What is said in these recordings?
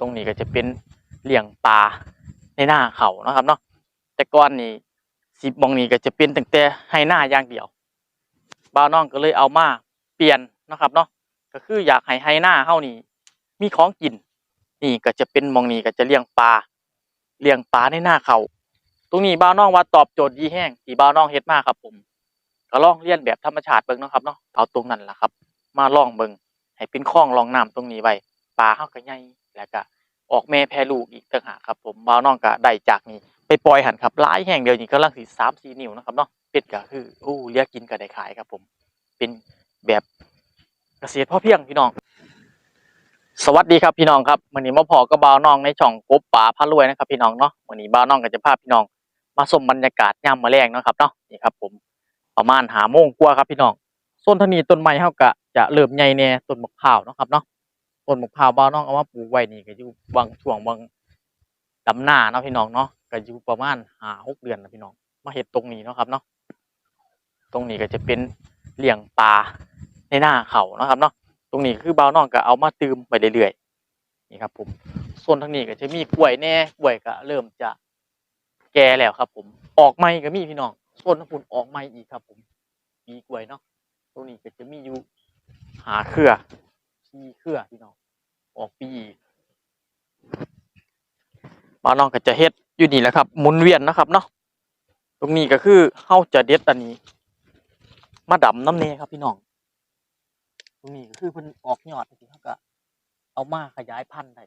ตรงนี้ก็จะเป็นเลี้ยงปลาในหน้าเขานะครับเนาะแต่ก่อนนี่สิบมองนี้ก็จะเป็นตั้งแต่ให้หน้าอย่างเดียวบ่าน้องก็เลยเอามาเปลี่ยนนะครับเนาะก็คืออยากให้ให้หน้าเฮานี่มีของกิน นี่ก็จะเป็นมองนี้ก็จะเลี้ยงปลาเลี้ยงปลาในหน้าเขาตรงนี้บ่าน้องว่าตอบโจทย์ดีแห้งที่บ่าน้องเฮ็ดมาครับผมก็ลองเลี้ยนแบบธรรมชาติเบิ่งนะครับเนาะเอาตรงนั้นล่ะครับ มาลองเบิ่งให้เป็นคลองรองน้ำตรงนี้ไว้ปลาเฮาก็ใหญ่ แล้วก็ออกแม่แพรลูกอีกต่างหากครับผมบ่าวน้องก็ได้จากนี้ไปปล่อยหันครับหลายแห่งเดียวนี่กำลังสิ3 4นิ้วนะครับเนาะเป็ดก็คือโอ้เลี้ยงกินก็ได้ขายครับ ผมเป็นแบบเกษตรพอเพียงพี่น้อง สวัสดีครับพี่น้องครับวันนี้มาพอกับบ่าวน้องในช่องกบป่าพารวยนะครับ พี่น้องเนาะวันนี้บ่าวน้องก็จะพาพี่น้อง มาชมบรรยากาศยามมื้อแลงเนาะครับเนาะนี่ครับ ผมประมาณหาโมงกว่าครับพี่น้องส่วนทนีต้นไม้เฮาก็จะเริ่มใหญ่แน่ต้นมะพร้าวนะครับเนาะ ต้นมะพร้าวบ่าวน้องเอามาปลูกไว้นี่ก็อยู่บางช่วงบางดำหน้าเนาะพี่น้องเนาะก็อยู่ประมาณห้าหกเดือนนะพี่น้อง มาเฮ็ดตรงนี้เนาะครับเนาะตรงนี้ก็จะเป็นเลี้ยงปลาในหน้าเขานะครับเนาะตรงนี้คือบ่าวน้องก็เอามาตืมไปเรื่อยๆนี่ครับ ผมส่วนทางนี้ก็จะมีกล้วยแน่กล้วยก็เริ่มจะแก่แล้วครับ ผมออกใหม่ก็มีพี่น้องส่วนทางคุณออกใหม่อีกครับ ผม มีกล้วยเนาะตรงนี้ก็จะมีอยู่หาเครือที่เครือพี่น้อง ออกปีบ้านน้องก็จะเฮ็ดอยู่นี่แหละครับหมุนเวียนนะครับเนาะตรงนี้ก็คือเฮาจะเด็ดอันนี้ มาดำน้ำเนครับพี่น้อง ตรงนี้ก็คือเพิ่นออกยอดที่เขาก็เอามาขยายพันธุ์ได้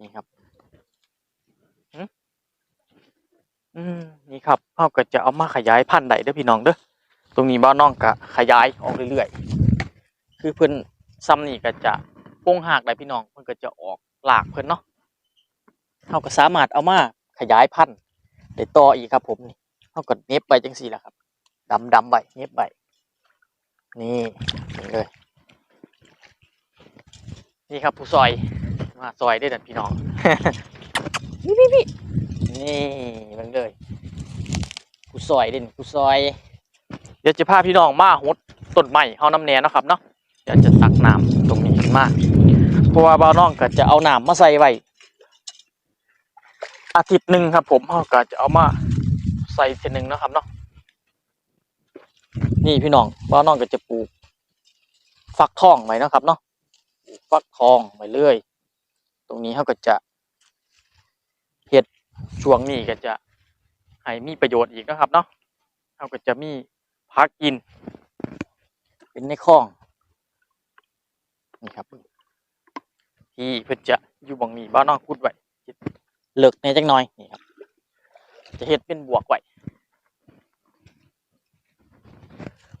นี่ครับอืมนี่ครับเขาก็จะเอามาขยายพันธุ์ได้เด้อพี่น้องเด้อตรงนี้บ้านน้องก็ขยายออกเรื่อยๆคือเพิ่นซ้ำนี่ก็จะ โป้งหากได้พี่น้องเพิ่นก็จะออกหลากเพิ่นเนาะเขาก็สามารถเอามาขยายพันธุ์ได้ต่ออีกครับ ผมนี่เขาก็เน็บไปจังซี่แหละครับดำดำๆไว้เน็บไว้นี่นี่เลยนี่ครับผู้ซอยมาซอยได้ดันพี่น้องนี่พี่พี่นี่เบิ่งเลยผู้ซอยเด่นผู้ซอย เดี๋ยวจะพาพี่น้องมาหดต้นไม้เฮาน้ำแหน่เนาะครับเนาะเดี๋ยวจะตักน้ำตรงนี้ขึ้นมา เพราะว่าบ่าวน้องก็จะเอาน้ำมาใส่ไว้อาทิตย์หนึ่งครับ ผมเฮาก็จะเอามาใส่เทอหนึ่งนะครับเนาะนี่พี่น้องบ่าวน้องก็จะปลูก ฟักทองไว้นะครับเนาะฟักทองไปเรื่อย ตรงนี้เขาก็จะเห็ดช่วงนี้ก็จะให้มีประโยชน์อีกนะครับเนาะเขาก็จะมีพักกิน เป็นในคลองนี่ครับ ที่เพื่อจะอยู่บังนี้บ้านนอกคุดไว้เลิกในจังน้อยนี่ครับ จะเห็ดเป็นบวกไว้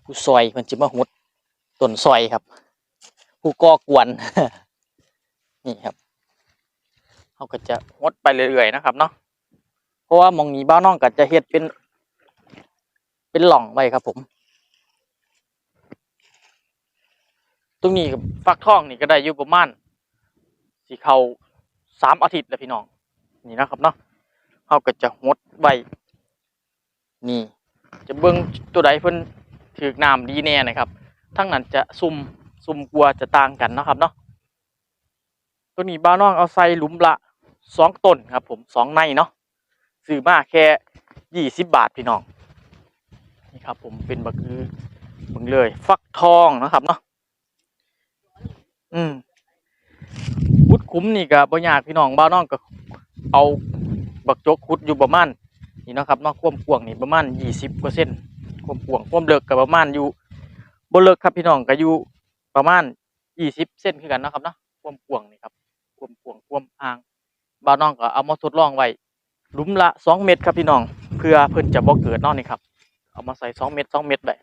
ผู้ซอยมันจะมาหุดต้นซอยครับ ผู้ก่อกวนนี่ครับเขาก็จะงดไปเรื่อยๆนะครับเนาะเพราะว่ามองนี้บ้านน้องก็จะเฮ็ดเป็น เป็นหล่องไว้ครับผม ตรงนี้ฟักทองนี่ก็ได้อยู่ประมาณ สีเขาสามอาทิตย์แล้วพี่น้อง นี่นะครับเนาะเขาก็จะงดไว้นี่ จะเบิ่งตัวใดเพิ่นถือน้ำดีแน่นะครับ ทั้งนั้นจะซุ่มซุ่มกลัวจะต่างกันนะครับเนาะตัวนี้บ้าน้องเอาใส่หลุมละสองต้นครับ ผมสองในเนาะซื้อมาแค่ยี่สิบบาทพี่น้องนี่ครับ ผมเป็นบักคือมึงเลย ฟักทองนะครับเนาะอืม คุ้มนี่ก็บ่ยากพี่น้องบ้าวน้องก็เอาบักโจกขุดอยู่ประมาณนี่นะครับนาะความกว้างนี่ประมาณยี่สิบเปอร์เซ็นต์ความกว้างความเลิกก็ประมาณอยู่บ่เลิกครับพี่น้องก็อยู่ประมาณยี่สิบเส้นคือกันนะครับเนาะความกว้างนี่ครับความกว้างความอ่างบ่าวน้องก็เอามาทดลองไว้หลุมละสองเมตรครับพี่น้อง เพื่อเพิ่นจะบ่เกิดนอกนี่ครับ เอามาใส่สองเมตรสองเมตรไว้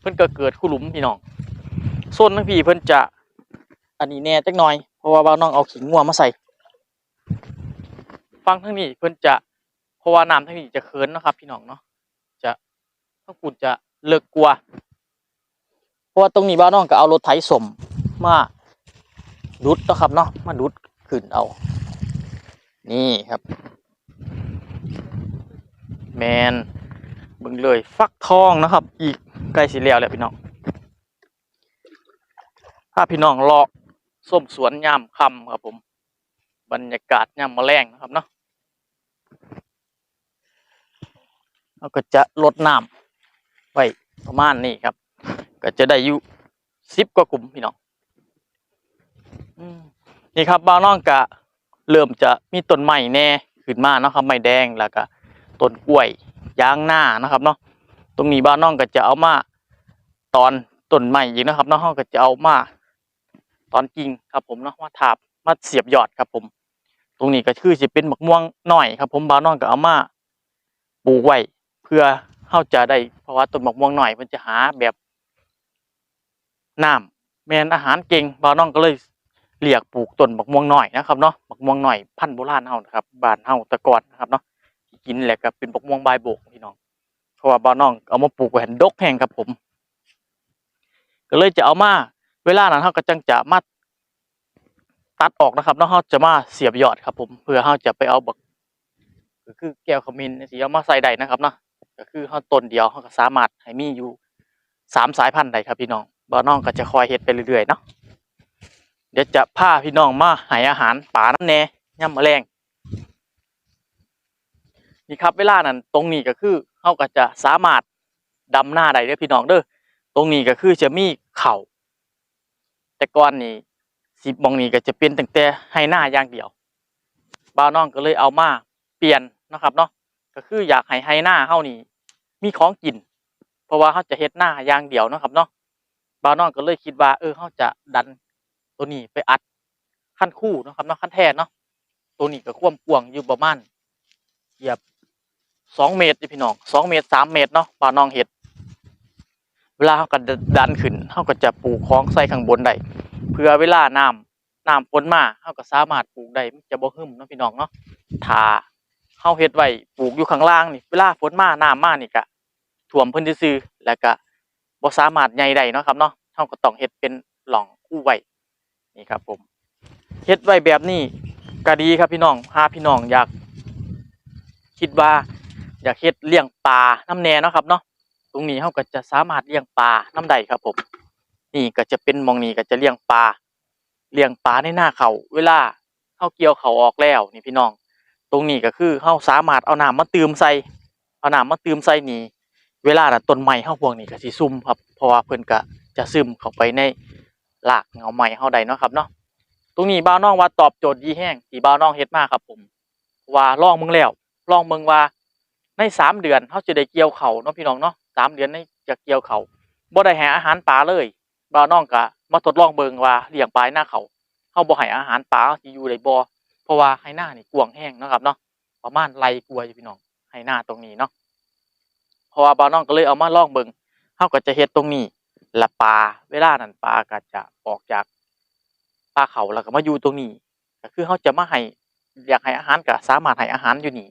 เพิ่นก็เกิดคู่หลุมพี่น้องโซนทั้งพี่เพิ่นจะ อันนี้แน่จักหน่อย เพราะว่าบ่าวน้องเอาขิงงัวมาใส่ ฟังทั้งนี้เพิ่นจะเพราะว่าน้ำทั้งนี้จะเคินเนาะครับ พี่น้องเนาะจะทั้งคุณจะเลิกกลัวเพราะว่าตรงนี้บ้านน้องก็เอารถไถสมมาดุดเนาะครับเนาะมาดุดขึ้นเอา นี่ครับ แมนเบิ่งเลยฟักทองนะครับ อีกใกล้สิแล้วแหละพี่น้องถ้าพี่น้องรอ ส้มสวนยามค่ำครับผม บรรยากาศยามมะแรงนะครับเนาะเราก็จะลดน้ำไว้ประมาณนี้ครับ ก็จะได้อยู่สิบกว่ากลุ่มพี่น้องนี่ครับบ้านน้องกะเริ่มจะมีต้นไม้แน่ขึ้นมาเนาะครับไม้แดงแล้วก็ต้นกล้วยยางหน้านะครับเนาะตรงนี้บ้านน้องก็จะเอามาตอนต้นไม้อีกนะครับเนาะเราก็จะเอามา ตอนกิ่งครับผมเนาะมาทาบมาเสียบยอดครับผม ตรงนี้ก็คือจะเป็นหมกม่วงหน่อยครับ ผมบ้านน้องก็เอามาปลูกไว้เพื่อเฮาจะได้เพราะว่าต้นหมกม่วงหน่อยมันจะหาแบบน้ำแมนอาหารเก่งบ้านน้องก็เลยเรียกปลูกต้นบักม่วงหน่อยนะครับเนาะบักม่วงหน่อยพันธุ์โบราณเฮานะครับบ้านเฮาตะกอนนะครับเนาะกินแหละก็เป็นบักม่วงใบโบกพี่น้องเพราะว่าบ้านน้องเอามาปลูกไว้ให้ดกแห้งครับผม ก็เลยจะเอามา เวลานั้นเฮาก็จังจะมาตัดออกนะครับเนาะเฮาจะมาเสียบยอดครับ ผมเพื่อเฮาจะไปเอาบักก็คือแก้วขมิ้นสิเอามาใส่ได้นะครับเนาะก็คือเฮาต้นเดียวเฮาก็สามารถให้มีอยู่สามสายพันธุ์ได้ครับ พี่น้องบ้านน้องก็จะคอยเฮ็ดไปเรื่อยๆเนาะเดี๋ยวจะพาพี่น้องมาให้อาหารป่าน้ำแน่ย่ำแมลงนี่ครับเวลานั้นตรงนี้ก็คือเขาก็จะสามารถดำหน้าได้เด้อพี่น้องเด้อตรงนี้ก็คือจะมีเข่า แต่ก่อนนี่สิบมองนี้ก็จะเป็นตั้งแต่ให้หน้าอย่างเดียวบ่าวน้องก็เลยเอามาเปลี่ยนนะครับเนาะก็คืออยากให้ให้หน้าเฮานี่มีของกิน เพราะว่าเขาจะเฮ็ดหน้าอย่างเดียวนะครับเนาะบ่าวน้องก็เลยคิดว่าเออเขาจะดันตัวนี้ไปอัดขั้นคู่นะครับเนาะขั้นแท้เนาะตัวนี้ก็ควมกว้างอยู่ประมาณเหยียบสองเมตรพี่น้องสองเมตรสามเมตรเนาะปลาน้องเห็ด เวลาเขาก็ดันขึ้นเขาก็จะปลูกคลองใส่ข้างบนได้เพื่อเวลาน้ำน้ำฝนมาเขาก็สามารถปลูกได้มันจะบ่หึมนะพี่น้องเนาะถ้าเขาเฮ็ดไว้ปลูกอยู่ข้างล่างนี่เวลาฝนมาน้ำมานี่ก็ท่วมพิ่นซื่อแล้วก็บ่สามารถใหญ่ได้เนาะครับเนาะเขาก็ต้องเฮ็ดเป็นหล่องคู่ไว้นี่ครับผมเฮ็ดไว้แบบนี้ก็ดีครับพี่น้องหาพี่น้องอยาก คิดว่าอยากเฮ็ดเลี้ยงปลาน้ำแน่เนาะครับเนาะ ตรงนี้เฮาก็จะสามารถเลี้ยงปลาน้ำใดครับ ผม นี่ก็จะเป็นมองนี้ก็จะเลี้ยงปลาเลี้ยงปลาในหน้าเขาเวลาเฮาเกี่ยวเขาออกแล้วนี่พี่น้อง ตรงนี้ก็คือเฮาสามารถเอาน้ำมาเติมใส่เอาน้ำมาเติมใส่นี่เวลาน่ะต้นไม้เฮาพวกนี้ก็สิซุ่มครับเพราะว่าเพิ่นก็จะซึมเข้าไปในหลากเงาไม้เฮาได้เนาะครับเนาะตรงนี้บ่าวน้องว่าตอบโจทย์ดีแห้งที่บ่าวน้องเฮ็ดมากครับ ผม ว่าลองมึงแล้วลองมึงว่าในสามเดือนเฮาจะได้เกี่ยวเขาเนาะพี่น้องเนาะ สามเดือนในจะเกี่ยวเขาบ่ได้ให้อาหารปลาเลยบ่าวน้องก็มาทดลองเบิงว่าเลี้ยงปลาหน้าเขาเฮาบ่ให้อาหารปลาสิอยู่ได้บ่เพราะว่าให้หน้านี่กวางแห้งนะครับเนาะประมาณไรกลัวอยู่พี่น้องให้หน้าตรงนี้เนาะเพราะว่าบ่าวน้องก็เลยเอามาลองเบิงเฮาก็จะเฮ็ดตรงนี้ละปลาเวลานั้นปลาก็จะออกจากปลาเขาแล้วก็มาอยู่ตรงนี้ก็คือเขาจะมาให้อยากให้อาหารก็สามารถให้อาหารอยู่นี่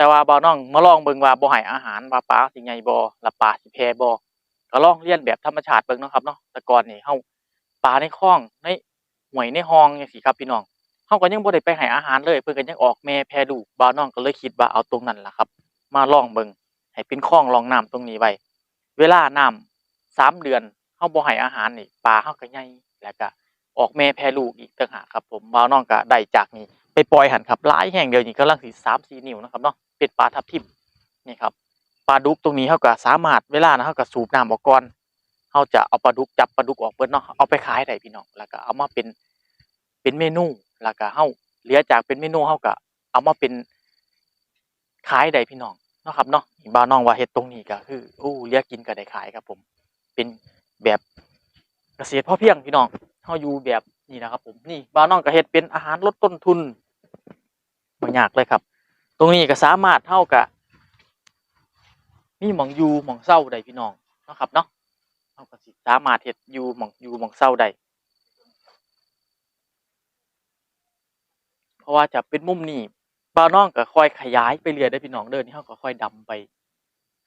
แต่ว่าบ่าวน้องมาลองเบิ่งว่าบ่ให้อาหารว่าปลาสิใหญ่บ่ละปลาสิแพ้บ่ก็ลองเรียนแบบธรรมชาติเบิ่งเนาะครับเนาะแต่ก่อนนี่เฮาปลาในคลองในห้วยในห้องจังซี่ครับพี่น้องเฮาก็ยังบ่ได้ไปให้อาหารเลย เพิ่นก็ยังออกแม่แพร่ลูกบ่าวน้องก็เลยคิดว่าเอาตรงนั้นล่ะครับ มาลองเบิ่งให้เป็นคลองรองน้ำตรงนี้ไว้เวลาน้ำสามเดือนเฮาบ่ให้อาหารนี่ปลาเฮาก็ใหญ่แล้วก็ออกแม่แพลูกอีกต่างหากครับผมบ่าวน้องก็ได้จากนี้ ปล่อยหันครับหลายแห่งเดียวนี่กำลังสิ3-4นิ้วนะครับเนาะเป็นปลาทับทิมนี่ครับปลาดุกตรงนี้เฮาก็สามารถเวลานะเฮาก็สูบน้ำออกก่อนเฮาจะเอาปลาดุกจับปลาดุกออกเบิดเนาะเอาไปขายได้พี่น้องแล้วก็เอามาเป็นเป็นเมนูแล้วก็เฮาเหลือจากเป็นเมนูเฮาก็เอามาเป็นขายได้พี่น้องเนาะครับเนาะบ่าวน้องว่าเฮ็ดตรงนี้ก็คืออู้เหลือกินก็ได้ขายครับผม เป็นแบบเกษตรพอเพียงพี่น้องเฮาอยู่แบบนี้นะครับผมนี่บ่าวน้องก็เฮ็ดเป็นอาหารลดต้นทุน บ่ยากเลยครับ ตรงนี้ก็สามารถเฮาก็มีหมองยูหมองเซาได้พี่น้องนะครับเนาะเฮาก็สิสามารถเฮ็ดยูหมองยูหมองเซาได้เพราะว่าจะเป็นมุมนี้บ่าวน้องก็ค่อยขยายไปเรื่อยเด้พี่น้องเด้อนี่เฮาก็ค่อยดำไป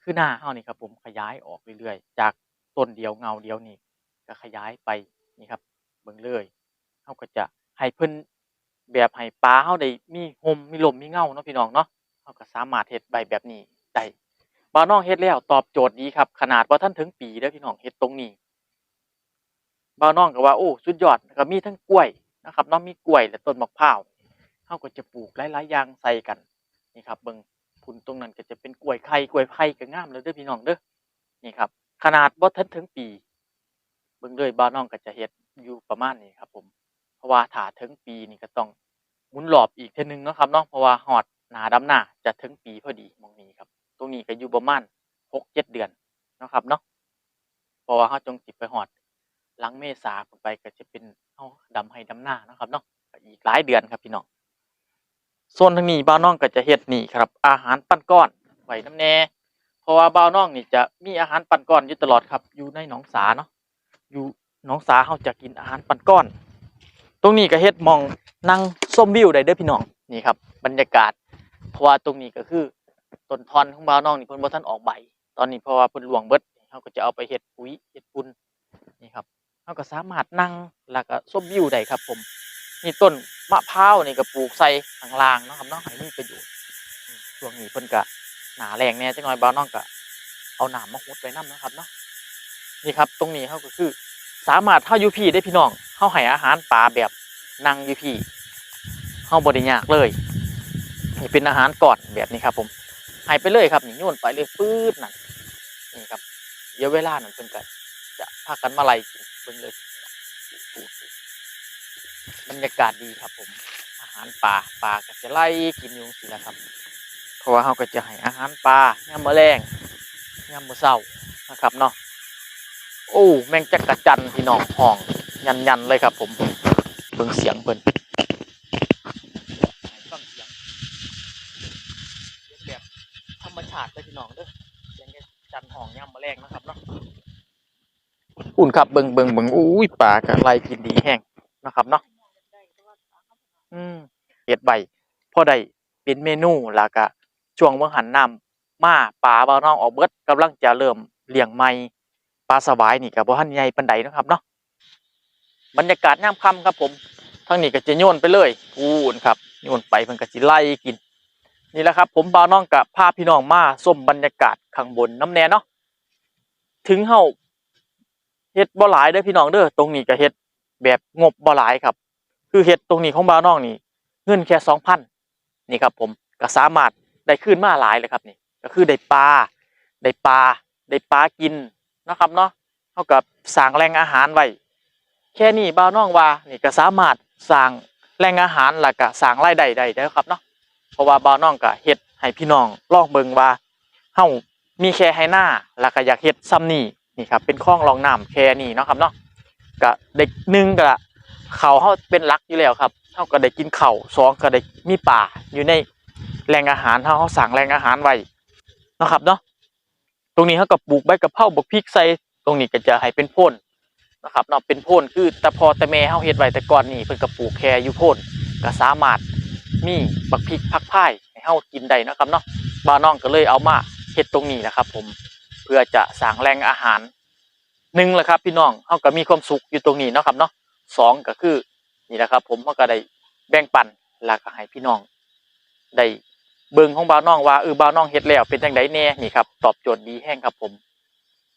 คือหน้าเฮานี่ครับ ผมขยายออกเรื่อยๆจากต้นเดียวเงาเดียวนี่ก็ขยายไปนี่ครับ เบิ่งเลยเฮาก็จะให้เพิ่น แบบให้ปลาเฮาได้มีร่มมีลมมีเงาเนาะพี่น้องเนาะเฮาก็สามารถเฮ็ดใบแบบนี้ได้บ่าวน้องเฮ็ดแล้วตอบโจทย์ดีครับ ขนาดบ่าทันถึงปีเด้อพี่น้องเฮ็ดตรงนี้บ่าวน้องก็ว่าโอ้สุดยอดก็มีทั้งกล้วยนะครับเนาะมีกล้วยและต้นมะพร้าวเฮาก็จะปลูกหลายๆอย่างใส่กันนี่ครับเบิ่งพุ่นตรงนั้นก็จะเป็นกล้วยไข่กล้วยไผ่ก็งามเลยเด้อพี่น้องเด้อนี่ครับ ขนาดบ่ทันถึงปี เบิ่งเลยบ้านน้องก็จะเฮ็ดอยู่ประมาณนี้ครับผม ราะว่าถ้าถึงปีนี่ก็ต้องหมุนรอบอีกเทนึงนะครับเนาะเพราะว่าฮอดหนาดำหน้าจะถึงปีพอดีมองนี้ครับ ตรงนี้ก็อยู่ประมาณ6-7เจ็ดเดือนนะครับเนาะเพราะว่าเฮาจงสิไปฮอดหลังเมษาขึ้นไปก็จะเป็นเฮาดำให้ดำหน้านะครับเนาะอีกหลายเดือนครับพี่น้องส่วนทางนี้บ้านน้องก็จะเฮ็ดนี่ครับ อาหารปั้นก้อนไว้น้ำแน่เพราะว่าบ้านน้องนี่จะมีอาหารปั้นก้อนอยู่ตลอดครับ อยู่ในหนองสาเนาะอยู่หนองสาเขาจะกินอาหารปันก้อน ตรงนี้ก็เฮ็ดมองนั่งส้มวิวได้เด้อพี่น้องนี่ครับ บรรยากาศ เพราะว่าตรงนี้ก็คือต้นทอนของบ่าวน้องนี่เพิ่นบ่ทันออกใบ ตอนนี้เพราะว่าเพิ่นหลวงเบิดเขาก็จะเอาไปเฮ็ดปุ๋ยเฮ็ดปุ่นนี่ครับเขาก็สามารถนั่งแล้วก็ส้มวิวได้ครับ ผมนี่ต้นมะพร้าวนี่ก็ปลูกใส่ข้างล่างเนาะครับเนาะให้มีประโยชน์ช่วงนี้เพิ่นก็หนาแรงแน่จังหน่อยบ่าวน้องก็เอาน้ำมาหดไว้นํนะครับเนาะนี่ครับ ตรงนี้เขาก็คือ สามารถเข้าอยูพีได้พี่น้องเข้าให้อาหารปลาแบบนั่งอยูพีเข้าบริยากเลยนี่เป็นอาหารก่อนแบบนี้ครับผมให้ไปเลยครับนี่โยนไปเลยปื๊ดนั่นนี่ครับเดี๋ยวเวลานั้นเพิ่นก็จะพากันมาไล่กินเบิ่งเลยบรรยากาศดีครับผม อาหารปลาปลาก็จะไล่กินอยู่สินะครับเพราะว่าเขาก็จะให้อาหารปลายามมื้อแรงยามมื้อเช้านะครับเนาะ โอ้แมงจักระจันพี่น้องห้องยันยันเลยครับผมเบิ่งเสียงเพิ่นฟังเสียงเสียงแบบธรรมชาติเลยพี่น้องเด้อเสียงจันห้องย่ำมาแรงนะครับเนาะอุ่นครับเบิ่งเบิ่งเบิ่งอุ้ยปลากะไล่กินดีแห้งนะครับเนาะอืมเฮ็ดใบพอได้เป็นเมนูแล้วก็ช่วงเบิ่งหันน้ำมาปลาบ่าวน้องออกเบิดกำลังจะเริ่มเลี้ยงใหม่ ปลาสวายนี่ก็บ่ทันใหญ่ปานใดนะครับเนาะบรรยากาศยามค่ำครับผมทางนี้ก็จะโยนไปเลยพูนครับโยนไปเพิ่นก็สิไล่กิน นี่แหละครับ ผมบ่าวน้องกับพาพี่น้องมาชมบรรยากาศข้างบนน้ำแน่เนาะถึงเฮาเฮ็ดบ่หลายเด้อพี่น้องเด้อตรงนี้ก็เฮ็ดแบบงบบ่หลายครับ คือเฮ็ดตรงนี้ของบ่าวน้องนี่เงินแค่2,000นี่ครับ ผมก็สามารถได้คืนมาหลายเลยครับนี่ ก็คือได้ปลาได้ปลาได้ปลากิน นะครับเนาะเท่ากับสร้างแหล่งอาหารไว้แค่นี้บ่าน้องว่านี่ก็สามารถสร้างแหล่งอาหารแล้วก็สร้างรายได้ได้แล้วครับเนาะเพราะว่าบ่าน้องก็เฮ็ดให้พี่น้องลองเบิ่งว่าเฮามีแค่ให้หน้าแล้วก็อยากเฮ็ดซ้ำนี่นี่ครับเป็นคลองรองน้ำแค่นี้เนาะครับเนาะก็ได้หนึ่งก็เขาเฮาเป็นหลักอยู่แล้วครับเฮาก็ได้กินเข้าสองก็ได้มีป่าอยู่ในแหล่งอาหารเฮาเฮาสร้างแหล่งอาหารไว้นะครับเนาะ ตรงนี้เขาก็ปลูกใบกะเพราบักพริกใส่ตรงนี้ก็จะให้เป็นพ่นนะครับเนาะเป็นพ่นคือแต่พอแต่แม่เฮาเฮ็ดไว้แต่ก่อนนี่เพิ่นก็ปลูกแค่อยู่พ่นก็สามารถมีบักพริกผักพายให้เฮากินได้นะครับเนาะบ้านน้องก็เลยเอามาเฮ็ดตรงนี้นะครับ ผมเพื่อจะสร้างแหล่งอาหารหนึ่งแหละครับ พี่น้องเฮาก็มีความสุขอยู่ตรงนี้นะครับเนาะสองก็คือนี่แหละครับ ผมเฮาก็ได้แบ่งปันแล้วก็ให้พี่น้องได้ เบิ่งของบ่าวน้องว่าเออบ่าวน้องเฮ็ดแล้วเป็นจังไดแน่นี่ครับตอบโจทย์ดีแห้งครับผม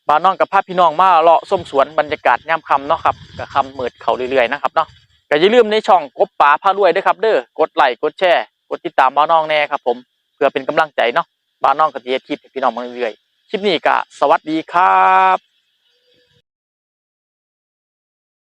บ่าวน้องกับพาพี่น้องมาเลาะส้มสวนบรรยากาศยามค่ำเนาะครับก็ค่ำมืดเขาเรื่อยๆนะครับเนาะก็อย่าลืมในช่องกบป่าพารวยด้วยครับเด้อกดไลค์กดแชร์กดติดตามบ่าวน้องแน่ครับผมเพื่อเป็นกำลังใจเนาะบ่าวน้องก็สิเฮ็ดคลิปให้พี่น้องมาเรื่อยๆคลิปนี้ก็สวัสดีครับ